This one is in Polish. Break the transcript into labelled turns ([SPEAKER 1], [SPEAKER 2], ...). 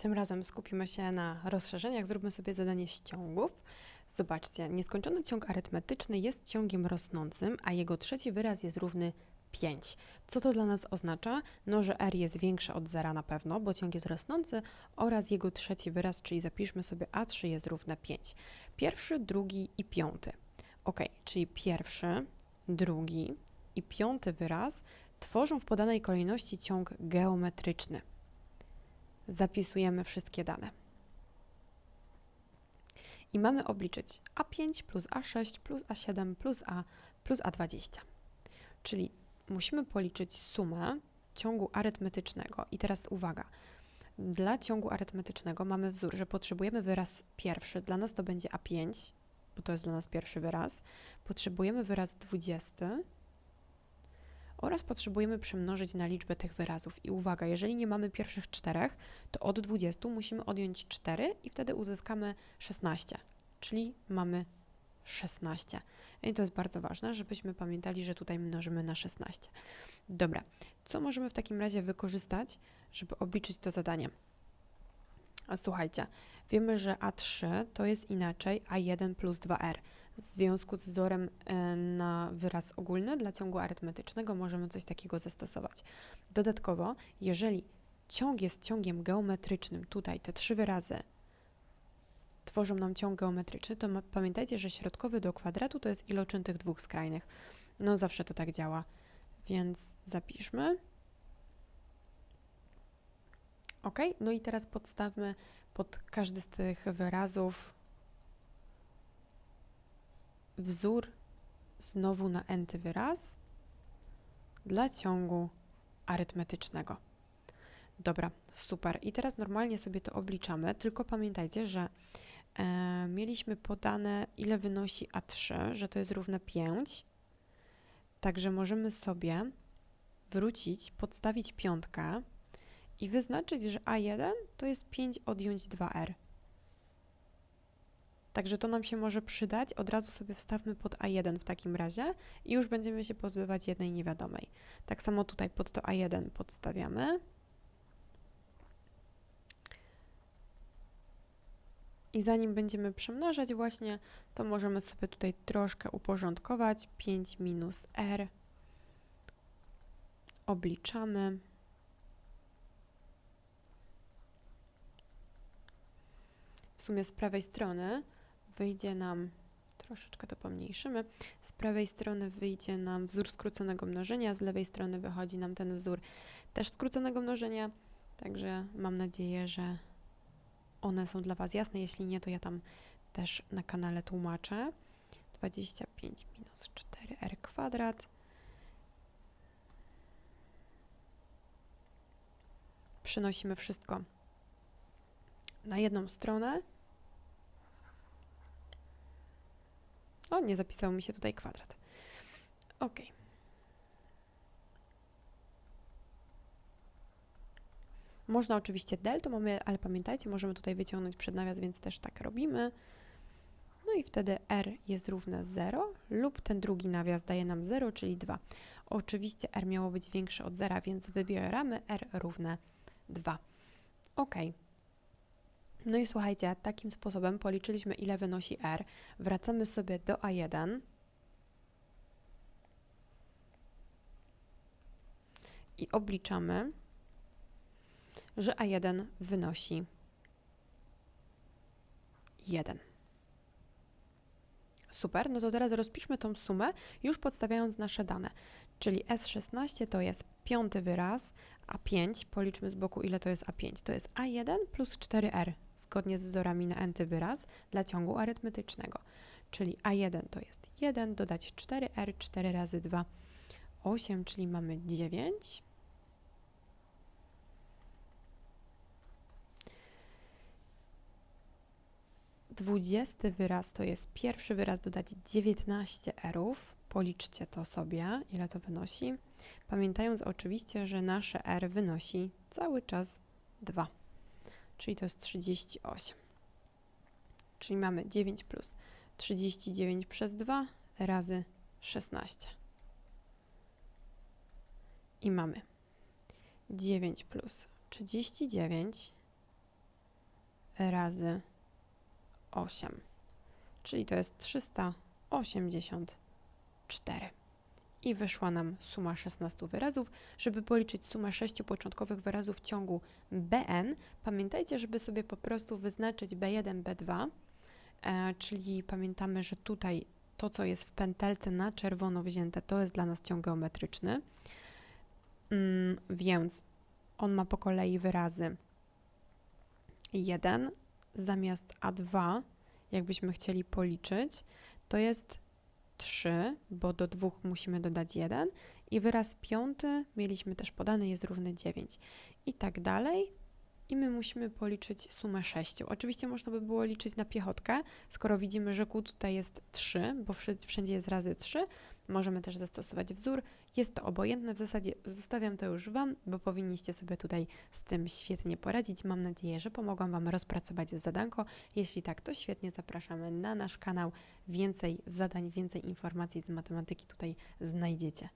[SPEAKER 1] Tym razem skupimy się na rozszerzeniach. Zróbmy sobie zadanie z ciągów. Zobaczcie, nieskończony ciąg arytmetyczny jest ciągiem rosnącym, a jego trzeci wyraz jest równy 5. Co to dla nas oznacza? No, że r jest większe od zera na pewno, bo ciąg jest rosnący oraz jego trzeci wyraz, czyli zapiszmy sobie a3 jest równe 5. Pierwszy, drugi i piąty. Ok, czyli pierwszy, drugi i piąty wyraz tworzą w podanej kolejności ciąg geometryczny. Zapisujemy wszystkie dane. I mamy obliczyć A5 plus A6 plus A7 plus A plus A20. Czyli musimy policzyć sumę ciągu arytmetycznego. I teraz uwaga. Dla ciągu arytmetycznego mamy wzór, że potrzebujemy wyraz pierwszy. Dla nas to będzie A5, bo to jest dla nas pierwszy wyraz. Potrzebujemy wyraz 20 oraz potrzebujemy przemnożyć na liczbę tych wyrazów. I uwaga, jeżeli nie mamy pierwszych czterech, to od 20 musimy odjąć 4 i wtedy uzyskamy 16, czyli mamy 16. I to jest bardzo ważne, żebyśmy pamiętali, że tutaj mnożymy na 16. Dobra, co możemy w takim razie wykorzystać, żeby obliczyć to zadanie? Słuchajcie, wiemy, że A3 to jest inaczej A1 plus 2R. W związku z wzorem e, na wyraz ogólny dla ciągu arytmetycznego możemy coś takiego zastosować. Dodatkowo, jeżeli ciąg jest ciągiem geometrycznym, tutaj te trzy wyrazy tworzą nam ciąg geometryczny, to pamiętajcie, że środkowy do kwadratu to jest iloczyn tych dwóch skrajnych. No zawsze to tak działa, więc zapiszmy. Ok, no i teraz podstawmy pod każdy z tych wyrazów wzór znowu na enty wyraz dla ciągu arytmetycznego. Dobra, super. I teraz normalnie sobie to obliczamy, tylko pamiętajcie, że e, mieliśmy podane, ile wynosi A3, że to jest równe 5. Także możemy sobie wrócić, podstawić piątkę i wyznaczyć, że A1 to jest 5 odjąć 2R. Także to nam się może przydać. Od razu sobie wstawmy pod A1 w takim razie i już będziemy się pozbywać jednej niewiadomej. Tak samo tutaj pod to A1 podstawiamy. I zanim będziemy przemnażać właśnie, to możemy sobie tutaj troszkę uporządkować. 5 minus R. Obliczamy. W sumie z prawej strony wyjdzie nam, troszeczkę to pomniejszymy, z prawej strony wyjdzie nam wzór skróconego mnożenia, z lewej strony wychodzi nam ten wzór też skróconego mnożenia, także mam nadzieję, że one są dla Was jasne, jeśli nie, to ja tam też na kanale tłumaczę. 25 minus 4r kwadrat. Przynosimy wszystko na jedną stronę. Nie zapisało mi się tutaj kwadrat. Ok. Można oczywiście del, to mamy, ale pamiętajcie, możemy tutaj wyciągnąć przed nawias, więc też tak robimy. No i wtedy r jest równe 0 lub ten drugi nawias daje nam 0, czyli 2. Oczywiście r miało być większe od 0, więc wybieramy r równe 2. Ok. No i słuchajcie, takim sposobem policzyliśmy, ile wynosi R. Wracamy sobie do A1. I obliczamy, że A1 wynosi 1. Super, no to teraz rozpiszmy tą sumę, już podstawiając nasze dane. Czyli S16 to jest piąty wyraz, A5, policzmy z boku ile to jest A5. To jest A1 plus 4R zgodnie z wzorami na enty wyraz dla ciągu arytmetycznego. Czyli A1 to jest 1, dodać 4R, 4 razy 2, 8, czyli mamy 9. Dwudziesty wyraz to jest pierwszy wyraz dodać 19 erów. Policzcie to sobie, ile to wynosi. Pamiętając oczywiście, że nasze r wynosi cały czas 2 czyli to jest 38. Czyli mamy 9 plus 39 przez 2 razy 16. I mamy 9 plus 39 razy 8, czyli to jest 384. I wyszła nam suma 16 wyrazów. Żeby policzyć sumę 6 początkowych wyrazów w ciągu BN, pamiętajcie, żeby sobie po prostu wyznaczyć B1, B2, e, czyli pamiętamy, że tutaj to, co jest w pętelce na czerwono wzięte, to jest dla nas ciąg geometryczny. Mm, więc on ma po kolei wyrazy 1 zamiast A2, jakbyśmy chcieli policzyć, to jest 3, bo do dwóch musimy dodać 1 i wyraz piąty mieliśmy też podany, jest równy 9 i tak dalej. I my musimy policzyć sumę 6. Oczywiście można by było liczyć na piechotkę, skoro widzimy, że Q tutaj jest 3, bo wszędzie jest razy 3. Możemy też zastosować wzór. Jest to obojętne, w zasadzie zostawiam to już Wam, bo powinniście sobie tutaj z tym świetnie poradzić. Mam nadzieję, że pomogłam Wam rozpracować zadanko. Jeśli tak, to świetnie zapraszamy na nasz kanał. Więcej zadań, więcej informacji z matematyki tutaj znajdziecie.